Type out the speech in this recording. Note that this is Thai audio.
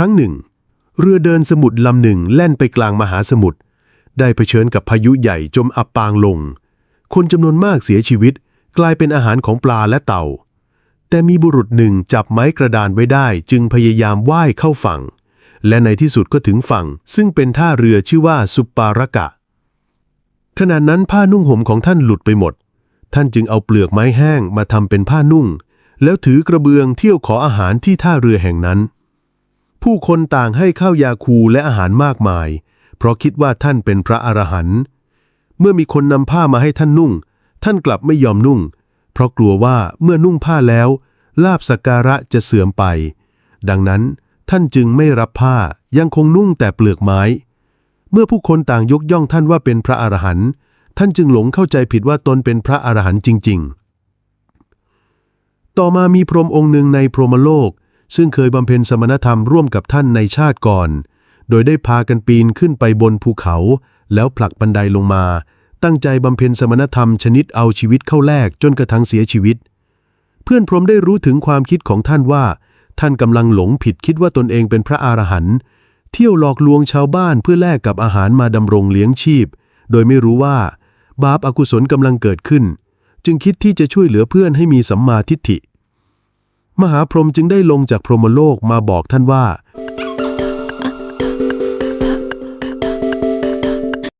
รั้งหนึ่ง เรือเดินสมุทรลำหนึ่งแล่นไปกลางมหาสมุทรได้เผชิญกับพายุใหญ่จมอับปางลง คนจำนวนมากเสียชีวิต กลายเป็นอาหารของปลาและเต่า แต่มีบุรุษหนึ่งจับไม้กระดานไว้ได้จึงพยายามว่ายเข้าฝั่ง และในที่สุดก็ถึงฝั่ง ซึ่งเป็นท่าเรือชื่อว่าสุปปารกะ ขณะนั้นผ้านุ่งห่มของท่านหลุดไปหมด ท่านจึงเอาเปลือกไม้แห้งมาทำเป็นผ้านุ่ง แล้วถือกระเบืองเที่ยวขออาหารที่ท่าเรือแห่งนั้น ผู้คนต่างให้ข้าวยาคูและอาหารมากมาย เพราะคิดว่าท่านเป็นพระอรหันต์เมื่อมีคนนำผ้ามาให้ท่านนุ่ง ท่านกลับไม่ยอมนุ่ง เพราะกลัวว่าเมื่อนุ่งผ้าแล้ว ลาบสักการะจะเสื่อมไป ดังนั้นท่านจึงไม่รับผ้ายังคงนุ่งแต่เปลือกไม้ เมื่อผู้คนต่างยกย่องท่านว่าเป็นพระอรหันต์ท่านจึงหลงเข้าใจผิดว่าตนเป็นพระอรหันต์จริง ๆ ต่อมามีพรหมองค์หนึ่งในพรหมโลก ซึ่งเคยบำเพ็ญสมณธรรมร่วมกับท่านในชาติก่อน โดยได้พากันปีนขึ้นไปบนภูเขา แล้วผลักบันไดลงมา ตั้งใจบำเพ็ญสมณธรรมชนิดเอาชีวิตเข้าแลกจนกระทั่งเสียชีวิต เพื่อนพรมได้รู้ถึงความคิดของท่านว่า ท่านกำลังหลงผิดคิดว่าตนเองเป็นพระอรหันต์เที่ยวหลอกลวงชาวบ้านเพื่อแลกกับอาหารมาดำรงเลี้ยงชีพ โดยไม่รู้ว่า บาปอากุศลกำลังเกิดขึ้น จึงคิดที่จะช่วยเหลือเพื่อนให้มีสัมมาทิฏฐิ มหาพรหมจึงได้ลงจากพรหมโลกมาบอกท่านว่า